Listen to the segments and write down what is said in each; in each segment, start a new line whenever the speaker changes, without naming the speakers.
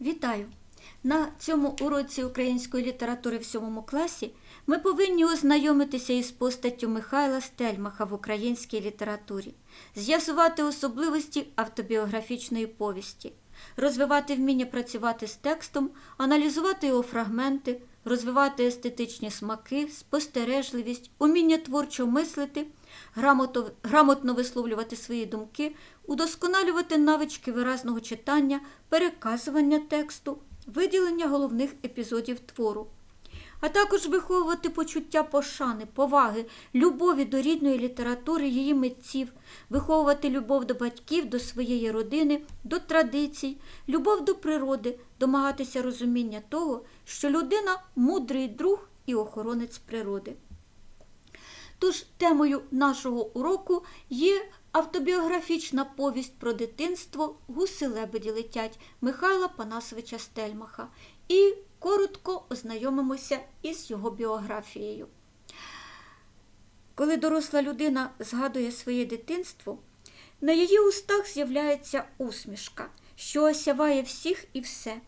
Вітаю! На цьому уроці української літератури в сьомому класі ми повинні ознайомитися із постаттю Михайла Стельмаха в українській літературі, з'ясувати особливості автобіографічної повісті, розвивати вміння працювати з текстом, аналізувати його фрагменти, розвивати естетичні смаки, спостережливість, уміння творчо мислити, грамото- грамотно висловлювати свої думки, удосконалювати навички виразного читання, переказування тексту, виділення головних епізодів твору, а також виховувати почуття пошани, поваги, любові до рідної літератури, її митців, виховувати любов до батьків, до своєї родини, до традицій, любов до природи, домагатися розуміння того, що людина мудрий друг і охоронець природи. Тож темою нашого уроку є автобіографічна повість про дитинство Гуси лебеді летять Михайла Панасовича Стельмаха і коротко ознайомимося із його біографією. Коли доросла людина згадує своє дитинство, на її устах з'являється усмішка, що осяває всіх і все.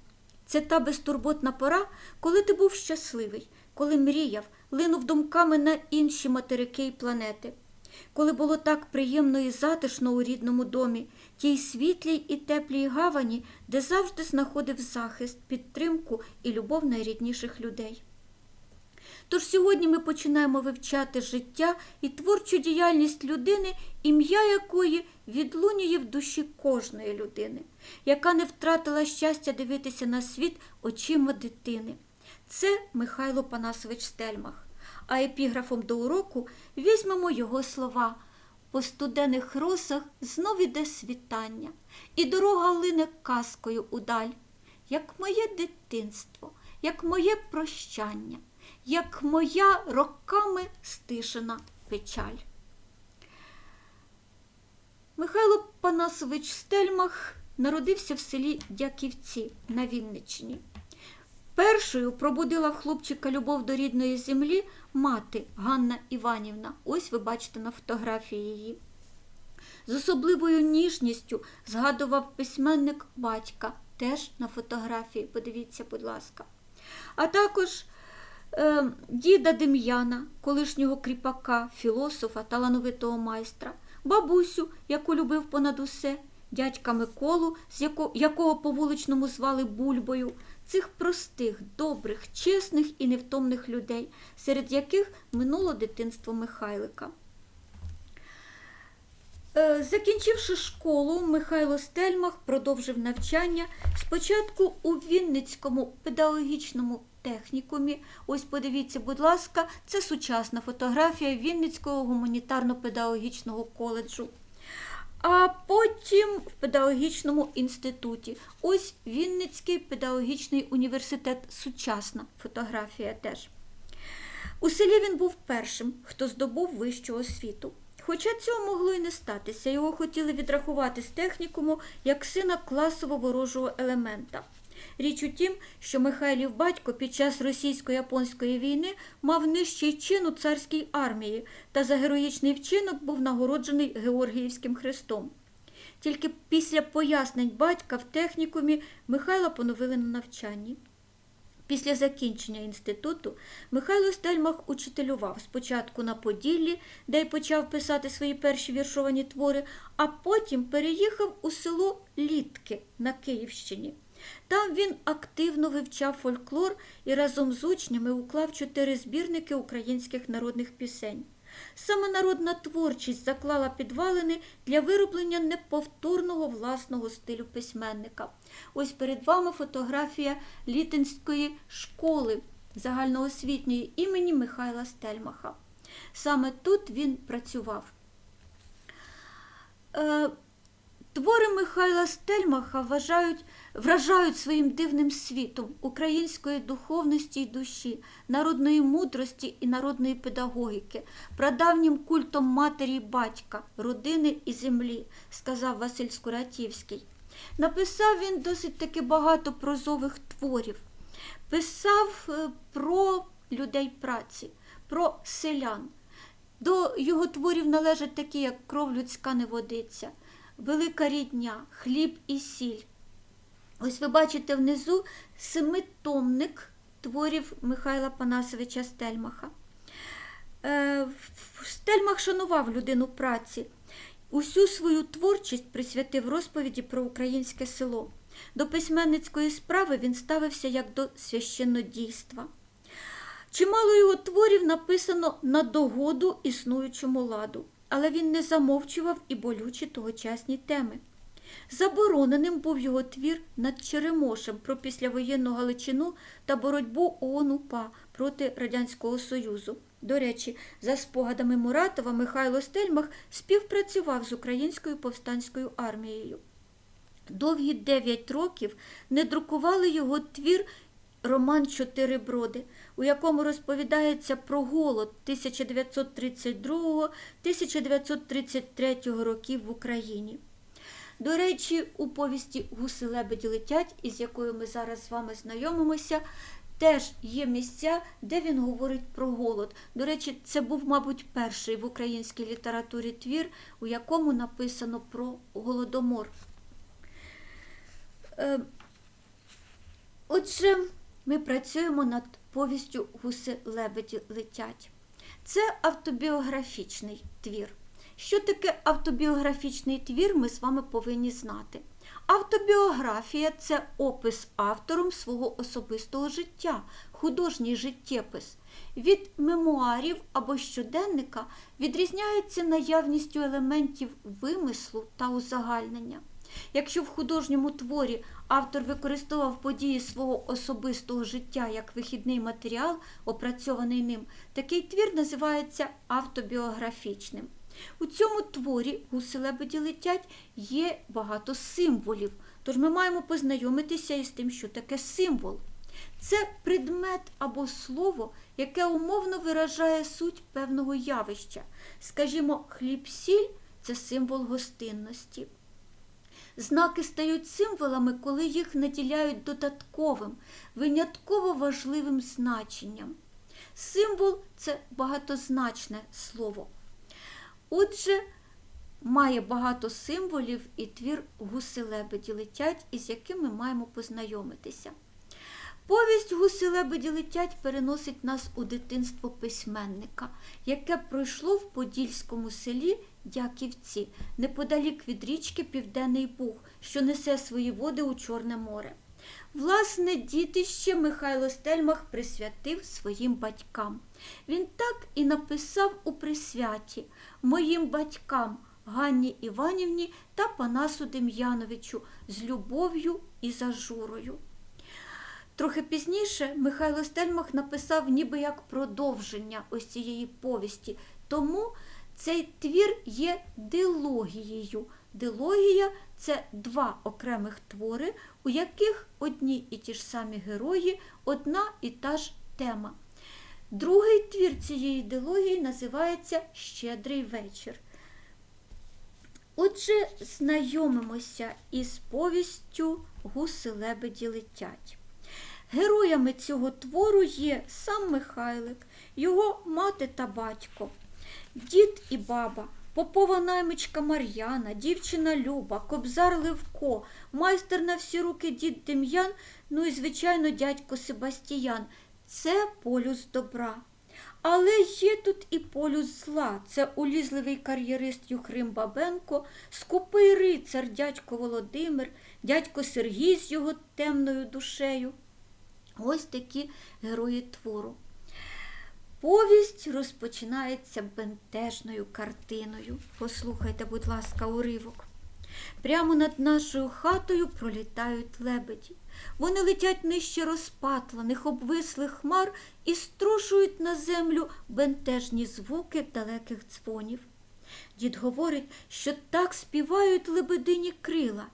Це та безтурботна пора, коли ти був щасливий, коли мріяв, линув думками на інші материки і планети, коли було так приємно і затишно у рідному домі, тій світлій і теплій гавані, де завжди знаходив захист, підтримку і любов найрідніших людей. Тож сьогодні ми починаємо вивчати життя і творчу діяльність людини, ім'я якої відлунює в душі кожної людини, яка не втратила щастя дивитися на світ очима дитини. Це Михайло Панасович Стельмах. А епіграфом до уроку візьмемо його слова. По студених росах знов іде світання, і дорога лине казкою удаль, як моє дитинство, як моє прощання, як моя роками стишена печаль. Михайло Панасович Стельмах народився в селі Дяківці на Вінниччині. Першою пробудила в хлопчика любов до рідної землі мати Ганна Іванівна. Ось ви бачите на фотографії її. З особливою ніжністю згадував письменник батька, теж на фотографії, подивіться, будь ласка. А також е, діда Дем'яна, колишнього кріпака, філософа, талановитого майстра, бабусю, яку любив понад усе, дядька Миколу, з яко, якого по вуличному звали Бульбою, цих простих, добрих, чесних і невтомних людей, серед яких минуло дитинство Михайлика. Е, Закінчивши школу, Михайло Стельмах продовжив навчання спочатку у Вінницькому педагогічному технікумі. Ось подивіться, будь ласка, це сучасна фотографія Вінницького гуманітарно-педагогічного коледжу. А потім в педагогічному інституті. Ось Вінницький педагогічний університет. Сучасна фотографія теж. У селі він був першим, хто здобув вищу освіту. Хоча цього могло і не статися, його хотіли відрахувати з технікуму як сина класово ворожого елемента. Річ у тім, що Михайлів батько під час російсько-японської війни мав нижчий чин у царській армії та за героїчний вчинок був нагороджений Георгіївським хрестом. Тільки після пояснень батька в технікумі Михайла поновили на навчанні. Після закінчення інституту Михайло Стельмах учителював спочатку на Поділлі, де й почав писати свої перші віршовані твори, а потім переїхав у село Літки на Київщині. Там він активно вивчав фольклор і разом з учнями уклав чотири збірники українських народних пісень. Саме народна творчість заклала підвалини для вироблення неповторного власного стилю письменника. Ось перед вами фотографія Літинської школи загальноосвітньої імені Михайла Стельмаха. Саме тут він працював. Е, Твори Михайла Стельмаха вважають, вражають своїм дивним світом української духовності й душі, народної мудрості і народної педагогіки, прадавнім культом матері й батька, родини і землі, сказав Василь Скуратівський. Написав він досить таки багато прозових творів. Писав е, про людей праці, про селян. До його творів належать такі, як кров людська не водиться, велика рідня, хліб і сіль. Ось ви бачите внизу семитомник творів Михайла Панасовича Стельмаха. Е, Стельмах шанував людину праці. Усю свою творчість присвятив розповіді про українське село. До письменницької справи він ставився як до священнодійства. Чимало його творів написано на догоду існуючому ладу, але він не замовчував і болючі тогочасні теми. Забороненим був його твір над Черемошем про післявоєнну Галичину та боротьбу ООН-УПА проти Радянського Союзу. До речі, за спогадами Муратова, Михайло Стельмах співпрацював з українською повстанською армією. Довгі дев'ять років не друкували його твір Роман Чотири броди, у якому розповідається про голод 1932-1933 років в Україні. До речі, у повісті Гуси лебеді летять, із якою ми зараз з вами знайомимося, теж є місця, де він говорить про голод. До речі, це був, мабуть, перший в українській літературі твір, у якому написано про голодомор. Е, Отже, ми працюємо над повістю Гуси лебеді летять. Це автобіографічний твір. Що таке автобіографічний твір, ми з вами повинні знати. Автобіографія це опис автором свого особистого життя, художній життєпис. Від мемуарів або щоденника відрізняється наявністю елементів вимислу та узагальнення. Якщо в художньому творі автор використовував події свого особистого життя як вихідний матеріал, опрацьований ним, такий твір називається автобіографічним. У цьому творі гуси лебеді летять є багато символів, тож ми маємо познайомитися із тим, що таке символ. Це предмет або слово, яке умовно виражає суть певного явища. Скажімо, хліб-сіль це символ гостинності. Знаки стають символами, коли їх наділяють додатковим, винятково важливим значенням. Символ це багатозначне слово. Отже, має багато символів і твір гуси лебеді летять, із яким ми маємо познайомитися. Повість гуси лебеді летять переносить нас у дитинство письменника, яке пройшло в подільському селі Дяківці, неподалік від річки Південний Буг, що несе свої води у Чорне море. Власне, дітище Михайло Стельмах присвятив своїм батькам. Він так і написав у присвяті моїм батькам Ганні Іванівні та Панасу Дем'яновичу з любов'ю і зажурою. Трохи пізніше Михайло Стельмах написав ніби як продовження ось цієї повісті, тому цей твір є дилогією. Дилогія це два окремих твори, у яких одні і ті ж самі герої, одна і та ж тема. Другий твір цієї дилогії називається Щедрий вечір. Отже, знайомимося із повістю Гуси лебеді летять. Героями цього твору є сам Михайлик, його мати та батько, дід і баба, попова наймичка Мар'яна, дівчина Люба, кобзар Левко, майстер на всі руки дід Дем'ян, ну і, звичайно, дядько Себастіян. Це полюс добра. Але є тут і полюс зла. Це улізливий кар'єрист Юхрим Бабенко, скупий рицар дядько Володимир, дядько Сергій з його темною душею. Ось такі герої твору. Повість розпочинається бентежною картиною. Послухайте, будь ласка, уривок. Прямо над нашою хатою пролітають лебеді. Вони летять нижче розпатлених, обвислих хмар і струшують на землю бентежні звуки далеких дзвонів. Дід говорить, що так співають лебедині крила.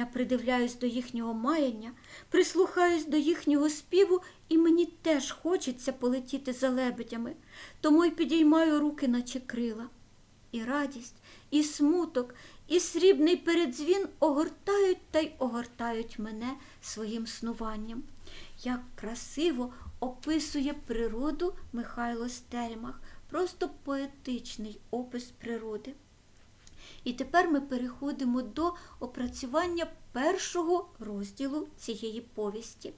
Я придивляюсь до їхнього маяння, прислухаюсь до їхнього співу, і мені теж хочеться полетіти за лебедями, тому й підіймаю руки, наче крила. І радість, і смуток, і срібний передзвін огортають та й огортають мене своїм снуванням. Як красиво описує природу Михайло Стельмах, просто поетичний опис природи. І тепер ми переходимо до опрацювання першого розділу цієї повісті.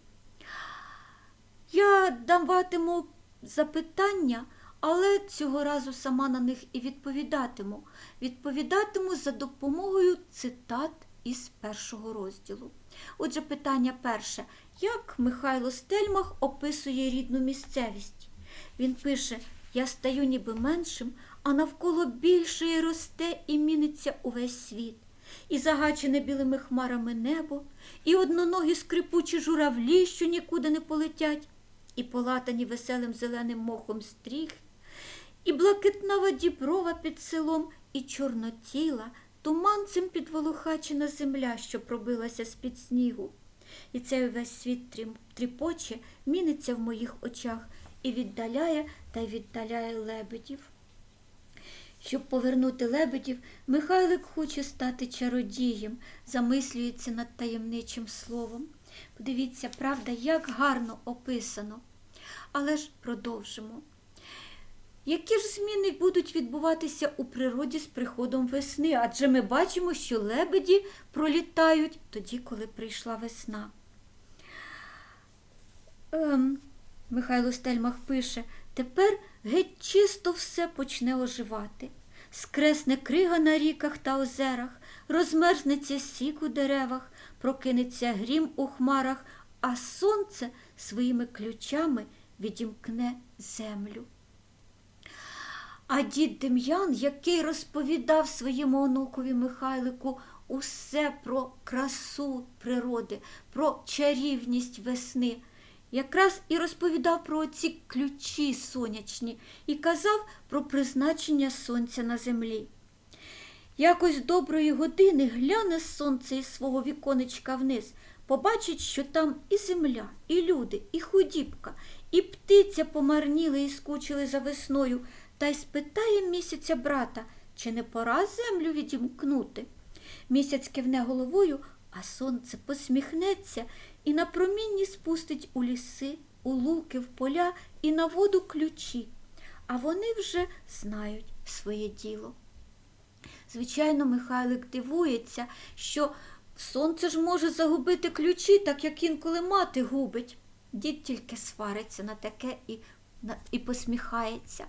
Я даватиму запитання, але цього разу сама на них і відповідатиму. Відповідатиму за допомогою цитат із першого розділу. Отже, питання перше. Як Михайло Стельмах описує рідну місцевість? Він пише: Я стаю ніби меншим, а навколо більше росте і міниться увесь світ. І загачене білими хмарами небо, і одноногі скрипучі журавлі, що нікуди не полетять, і полатані веселим зеленим мохом стріх, і блакитнава діброва під селом, і чорнотіла, туманцем підволохачена земля, що пробилася з-під снігу. І цей увесь світ тріпоче, міниться в моїх очах і віддаляє та й віддаляє лебедів. Щоб повернути лебедів, Михайлик хоче стати чародієм, замислюється над таємничим словом. Подивіться, правда, як гарно описано. Але ж продовжимо. Які ж зміни будуть відбуватися у природі з приходом весни? Адже ми бачимо, що лебеді пролітають тоді, коли прийшла весна. Ем, Михайло Стельмах пише, тепер геть чисто все почне оживати. Скресне крига на ріках та озерах, розмерзнеться сік у деревах, прокинеться грім у хмарах, а сонце своїми ключами відімкне землю. А дід Дем'ян, який розповідав своєму онукові Михайлику усе про красу природи, про чарівність весни, якраз і розповідав про ці ключі сонячні і казав про призначення сонця на землі. Якось доброї години гляне сонце із свого віконечка вниз, побачить, що там і земля, і люди, і худібка, і птиця помарніли і скучили за весною, та й спитає місяця брата, чи не пора землю відімкнути. Місяць кивне головою, а сонце посміхнеться і на промінні спустить у ліси, у луки, в поля і на воду ключі, а вони вже знають своє діло. Звичайно, Михайлик дивується, що сонце ж може загубити ключі, так як інколи мати губить. Дід тільки свариться на таке і, і посміхається.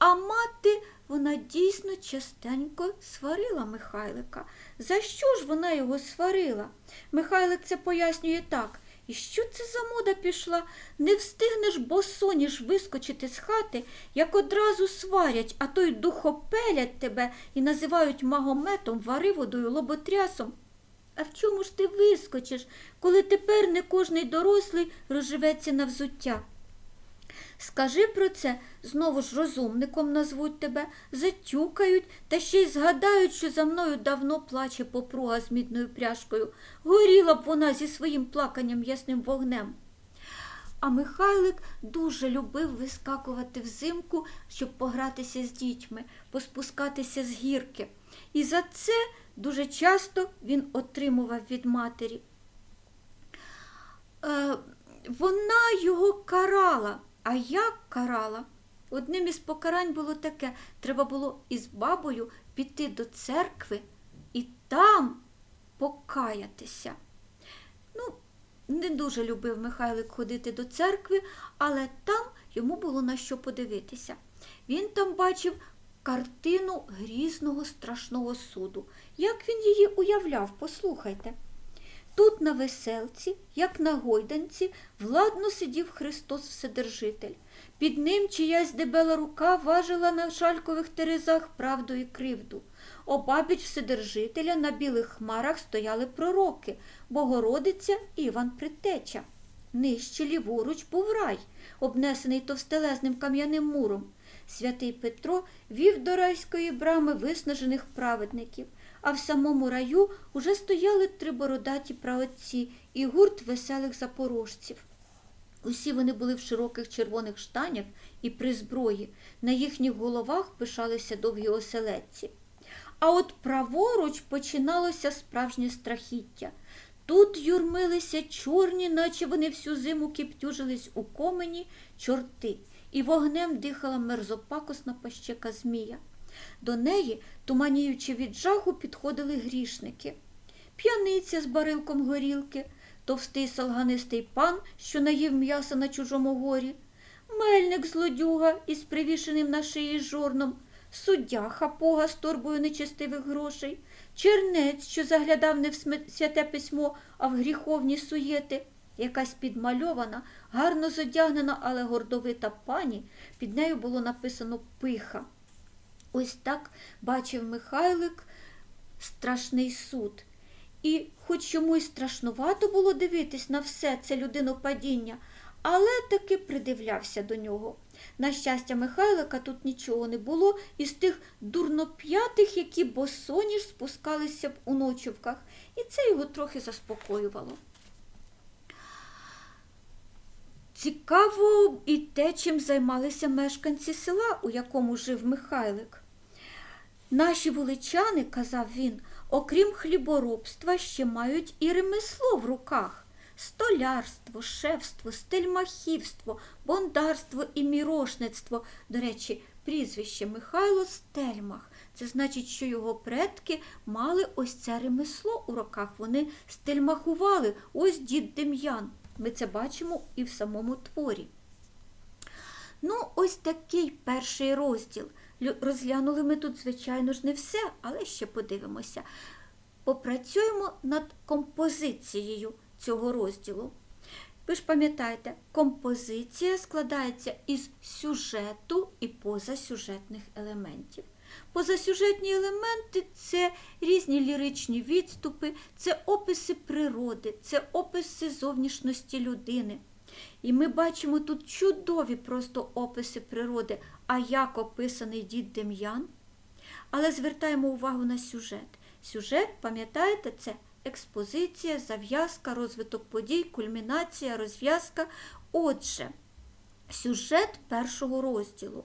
А мати вона дійсно частенько сварила Михайлика. За що ж вона його сварила? Михайлик це пояснює так. І що це за мода пішла? Не встигнеш босоніж вискочити з хати, як одразу сварять, а то й духопелять тебе і називають магометом, вариводою, лоботрясом. А в чому ж ти вискочиш, коли тепер не кожний дорослий розживеться на взуття? Скажи про це, знову ж розумником назвуть тебе, затюкають та ще й згадають, що за мною давно плаче попруга з мідною пряжкою. Горіла б вона зі своїм плаканням ясним вогнем. А Михайлик дуже любив вискакувати взимку, щоб погратися з дітьми, поспускатися з гірки. І за це дуже часто він отримував від матері. Е, вона його карала. А як карала? Одним із покарань було таке: треба було із бабою піти до церкви і там покаятися. Ну, не дуже любив Михайлик ходити до церкви, але там йому було на що подивитися. Він там бачив картину грізного страшного суду. Як він її уявляв, послухайте. Тут на веселці, як на гойданці, владно сидів Христос Вседержитель. Під ним чиясь дебела рука важила на шалькових терезах правду і кривду. Обабіч Вседержителя на білих хмарах стояли пророки, Богородиця Іван Предтеча. Нижче ліворуч був рай, обнесений товстелезним кам'яним муром. Святий Петро вів до райської брами виснажених праведників, а в самому раю уже стояли три бородаті праотці і гурт веселих запорожців. Усі вони були в широких червоних штанях і при зброї. На їхніх головах пишалися довгі оселедці. А от праворуч починалося справжнє страхіття. Тут юрмилися чорні, наче вони всю зиму кіптюжились у комені, чорти, і вогнем дихала мерзопакосна пащека змія. До неї, туманіючи від жаху, підходили грішники. П'яниця з барилком горілки, товстий солганистий пан, що наїв м'яса на чужому горі, мельник злодюга із привішеним на шиї жорном, суддя хапога з торбою нечистивих грошей, чернець, що заглядав не в святе письмо, а в гріховні суєти, якась підмальована, гарно зодягнена, але гордовита пані, під нею було написано пиха. Ось так бачив Михайлик страшний суд. І хоч йому й страшнувато було дивитись на все це людинопадіння, але таки придивлявся до нього. На щастя, Михайлика тут нічого не було із тих дурноп'ятих, які босоніж спускалися б у ночівках, і це його трохи заспокоювало. Цікаво і те, чим займалися мешканці села, у якому жив Михайлик. Наші вуличани, казав він, окрім хліборобства, ще мають і ремесло в руках. Столярство, шефство, стельмахівство, бондарство і мірошництво. До речі, прізвище Михайло Стельмах. Це значить, що його предки мали ось це ремесло у руках. Вони стельмахували. Ось дід Дем'ян. Ми це бачимо і в самому творі. Ну, ось такий перший розділ. Розглянули ми тут, звичайно ж, не все, але ще подивимося. Попрацюємо над композицією цього розділу. Ви ж пам'ятаєте, композиція складається із сюжету і позасюжетних елементів. Позасюжетні елементи це різні ліричні відступи, це описи природи, це описи зовнішності людини. І ми бачимо тут чудові просто описи природи, а як описаний дід Дем'ян. Але звертаємо увагу на сюжет. Сюжет, пам'ятаєте, це експозиція, зав'язка, розвиток подій, кульмінація, розв'язка. Отже, сюжет першого розділу.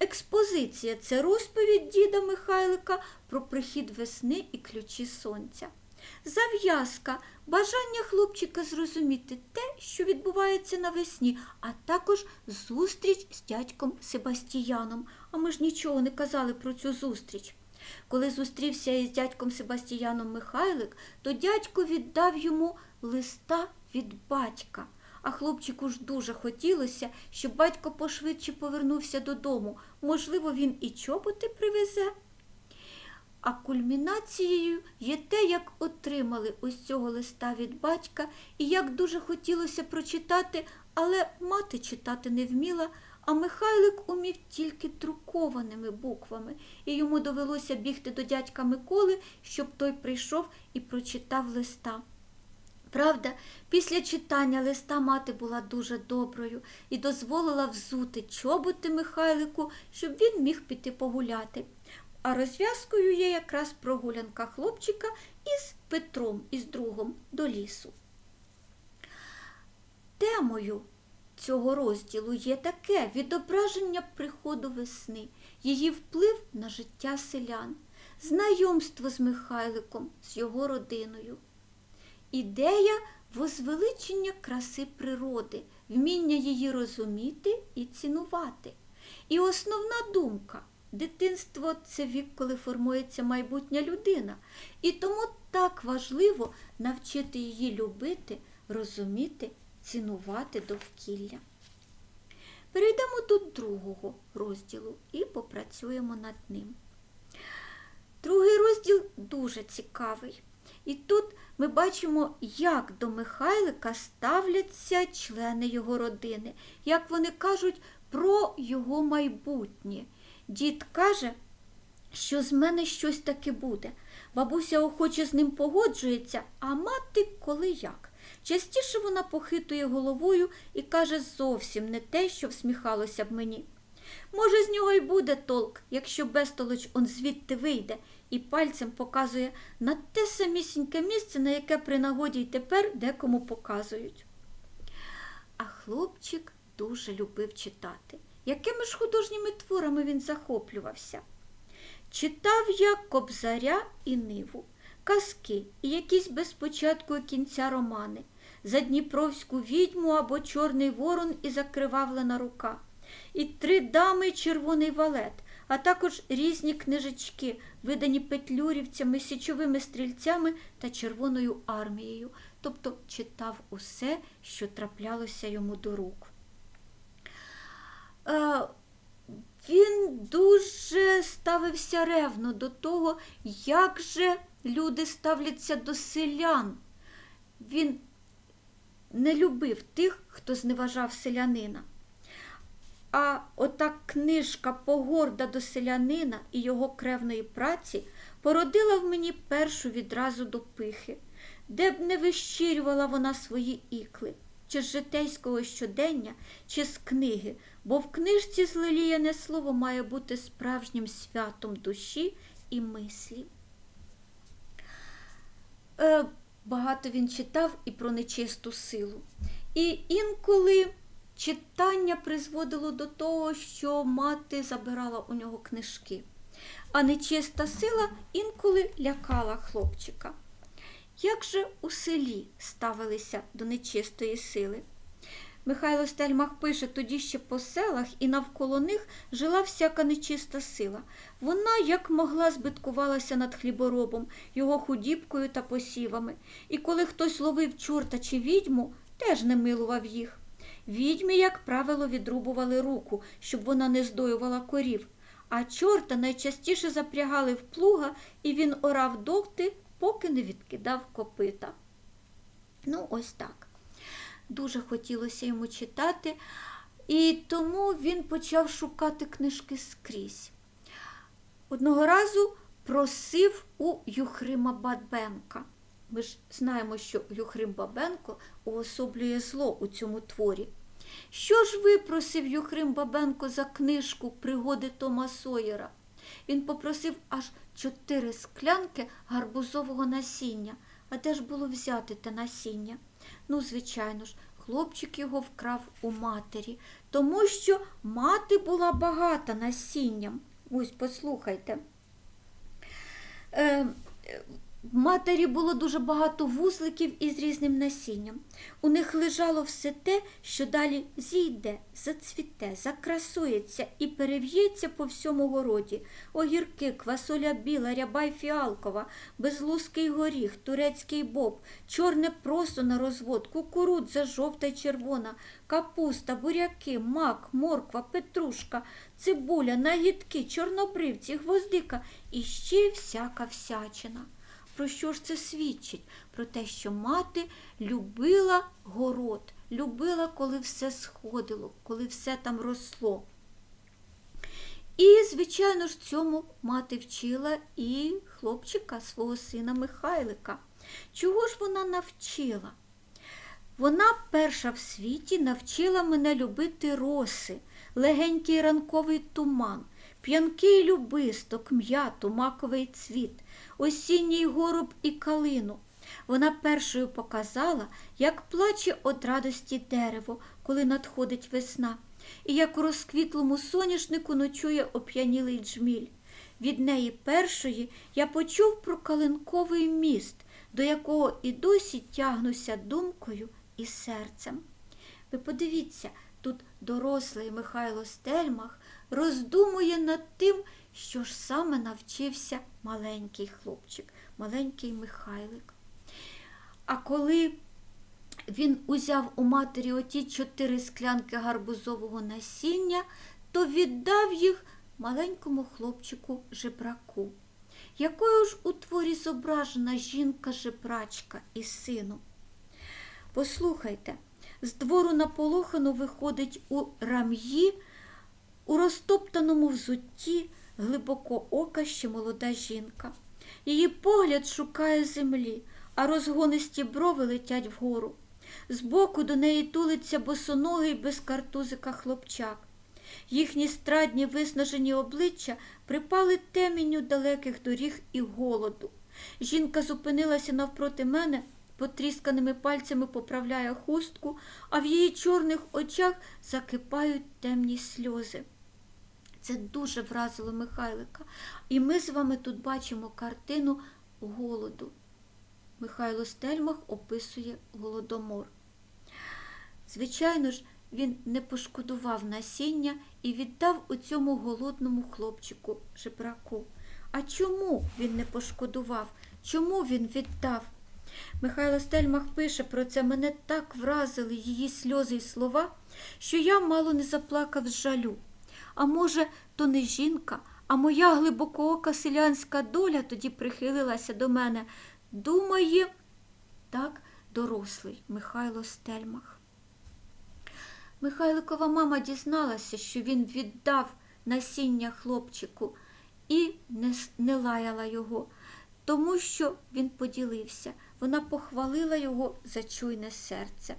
Експозиція це розповідь діда Михайлика про прихід весни і ключі сонця. Зав'язка бажання хлопчика зрозуміти те, що відбувається навесні, а також зустріч з дядьком Себастіяном. А ми ж нічого не казали про цю зустріч. Коли зустрівся із дядьком Себастіяном Михайлик, то дядько віддав йому листа від батька. А хлопчику ж дуже хотілося, щоб батько пошвидше повернувся додому. Можливо, він і чоботи привезе. А кульмінацією є те, як отримали ось цього листа від батька, і як дуже хотілося прочитати, але мати читати не вміла, а Михайлик умів тільки друкованими буквами, і йому довелося бігти до дядька Миколи, щоб той прийшов і прочитав листа. Правда, після читання листа мати була дуже доброю і дозволила взути чоботи Михайлику, щоб він міг піти погуляти. А розв'язкою є якраз прогулянка хлопчика із Петром, із другом до лісу. Темою цього розділу є таке відображення приходу весни, її вплив на життя селян, знайомство з Михайликом, з його родиною. Ідея возвеличення краси природи, вміння її розуміти і цінувати. І основна думка дитинство це вік, коли формується майбутня людина. І тому так важливо навчити її любити, розуміти, цінувати довкілля. Перейдемо до другого розділу і попрацюємо над ним. Другий розділ дуже цікавий. І тут ми бачимо, як до Михайлика ставляться члени його родини, як вони кажуть про його майбутнє. Дід каже, що з мене щось таке буде. Бабуся охоче з ним погоджується, а мати коли як. Частіше вона похитує головою і каже зовсім не те, що всміхалося б мені. Може, з нього й буде толк, якщо безтолоч он звідти вийде і пальцем показує на те самісіньке місце, на яке при нагоді й тепер декому показують. А хлопчик дуже любив читати. Якими ж художніми творами він захоплювався? Читав я Кобзаря і Ниву, казки і якісь без початку і кінця романи, Задніпровську відьму або Чорний ворон і закривавлена рука, і три дами і червоний валет, а також різні книжечки, видані петлюрівцями, січовими стрільцями та Червоною армією, тобто читав усе, що траплялося йому до рук. Він дуже ставився ревно до того, як же люди ставляться до селян. Він не любив тих, хто зневажав селянина. А ота книжка Погорда до селянина і його кревної праці породила в мені першу відразу до пихи, де б не вищирювала вона свої ікли, чи з житейського щодення, чи з книги, бо в книжці злеліяне слово має бути справжнім святом душі і мислі. Е, багато він читав і про нечисту силу. І інколи читання призводило до того, що мати забирала у нього книжки, а нечиста сила інколи лякала хлопчика. Як же у селі ставилися до нечистої сили? Михайло Стельмах пише, тоді ще по селах і навколо них жила всяка нечиста сила. Вона, як могла, збиткувалася над хліборобом, його худібкою та посівами. І коли хтось ловив чорта чи відьму, теж не милував їх. Відьмі, як правило, відрубували руку, щоб вона не здоювала корів, а чорта найчастіше запрягали в плуга, і він орав доти, поки не відкидав копита. Ну, ось так. Дуже хотілося йому читати, і тому він почав шукати книжки скрізь. Одного разу просив у Юхрима Бабенка. Ми ж знаємо, що Юхрим Бабенко уособлює зло у цьому творі. Що ж випросив Юхрим Бабенко за книжку Пригоди Тома Сойера? Він попросив аж чотири склянки гарбузового насіння. А де ж було взяти те насіння? Ну, звичайно ж, хлопчик його вкрав у матері, тому що мати була багата насінням. Ось послухайте. Е, в матері було дуже багато вузликів із різним насінням. У них лежало все те, що далі зійде, зацвіте, закрасується і перев'ється по всьому городі. Огірки, квасоля біла, рябай фіалкова, безлузький горіх, турецький боб, чорне просто на розвод, кукурудза жовта й червона, капуста, буряки, мак, морква, петрушка, цибуля, нагідки, чорнобривці, гвоздика і ще всяка всячина. Про що ж це свідчить? Про те, що мати любила город, любила, коли все сходило, коли все там росло. І, звичайно ж, цьому мати вчила і хлопчика, свого сина Михайлика. Чого ж вона навчила? Вона перша в світі навчила мене любити роси, легенький ранковий туман, п'янкий любисток, м'яту, маковий цвіт, осінній горуб і калину. Вона першою показала, як плаче від радості дерево, коли надходить весна, і як у розквітлому соняшнику ночує оп'янілий джміль. Від неї першої я почув про калинковий міст, до якого і досі тягнуся думкою і серцем. Ви подивіться, тут дорослий Михайло Стельмах роздумує над тим, що ж саме навчився маленький хлопчик, маленький Михайлик. А коли він узяв у матері оті чотири склянки гарбузового насіння, то віддав їх маленькому хлопчику жебраку. Якою ж у творі зображена жінка-жебрачка і сину? Послухайте, з двору наполохано виходить у рам'ї, у розтоптаному взутті глибоко ока ще молода жінка. Її погляд шукає землі, а розгонисті брови летять вгору. Збоку до неї тулиться босоногий без картузика хлопчак. Їхні страдні виснажені обличчя припали темінню далеких доріг і голоду. Жінка зупинилася навпроти мене, потрісканими пальцями поправляє хустку, а в її чорних очах закипають темні сльози. Це дуже вразило Михайлика. І ми з вами тут бачимо картину голоду. Михайло Стельмах описує голодомор. Звичайно ж, він не пошкодував насіння і віддав у цьому голодному хлопчику жебраку. А чому він не пошкодував? Чому він віддав? Михайло Стельмах пише про це. Мене так вразили її сльози й слова, що я мало не заплакав з жалю. А може, то не жінка, а моя глибокоока селянська доля тоді прихилилася до мене. Думає, так, дорослий Михайло Стельмах. Михайликова мама дізналася, що він віддав насіння хлопчику і не, лаяла його, тому що він поділився. Вона похвалила його за чуйне серце.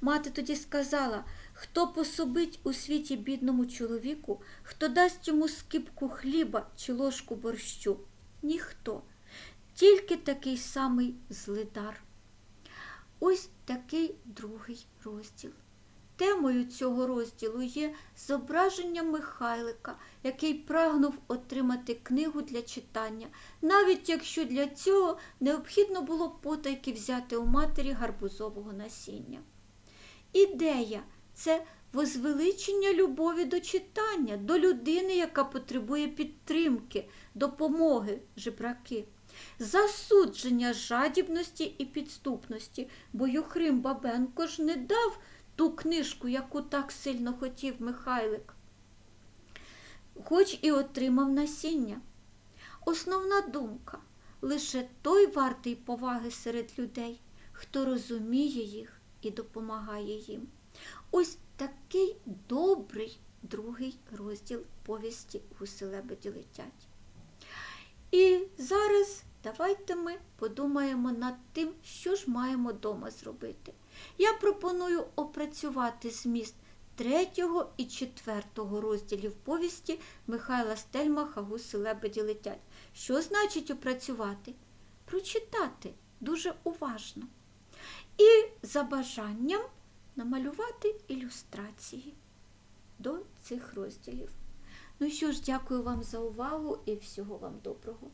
Мати тоді сказала, хто пособить у світі бідному чоловіку, хто дасть йому скипку хліба чи ложку борщу? Ніхто. Тільки такий самий злидар. Ось такий другий розділ. Темою цього розділу є зображення Михайлика, який прагнув отримати книгу для читання, навіть якщо для цього необхідно було потайки взяти у матері гарбузового насіння. Ідея це возвеличення любові до читання, до людини, яка потребує підтримки, допомоги, жебраки, засудження жадібності і підступності, бо Юхрим Бабенко ж не дав ту книжку, яку так сильно хотів Михайлик, хоч і отримав насіння. Основна думка лише той вартий поваги серед людей, хто розуміє їх і допомагає їм. Ось такий добрий другий розділ повісті Гуси-лебеді летять. І зараз давайте ми подумаємо над тим, що ж маємо дома зробити. Я пропоную опрацювати зміст третього і четвертого розділів повісті Михайла Стельмаха Гуси лебеді летять. Що значить опрацювати? Прочитати дуже уважно. І за бажанням намалювати ілюстрації до цих розділів. Ну що ж, дякую вам за увагу і всього вам доброго.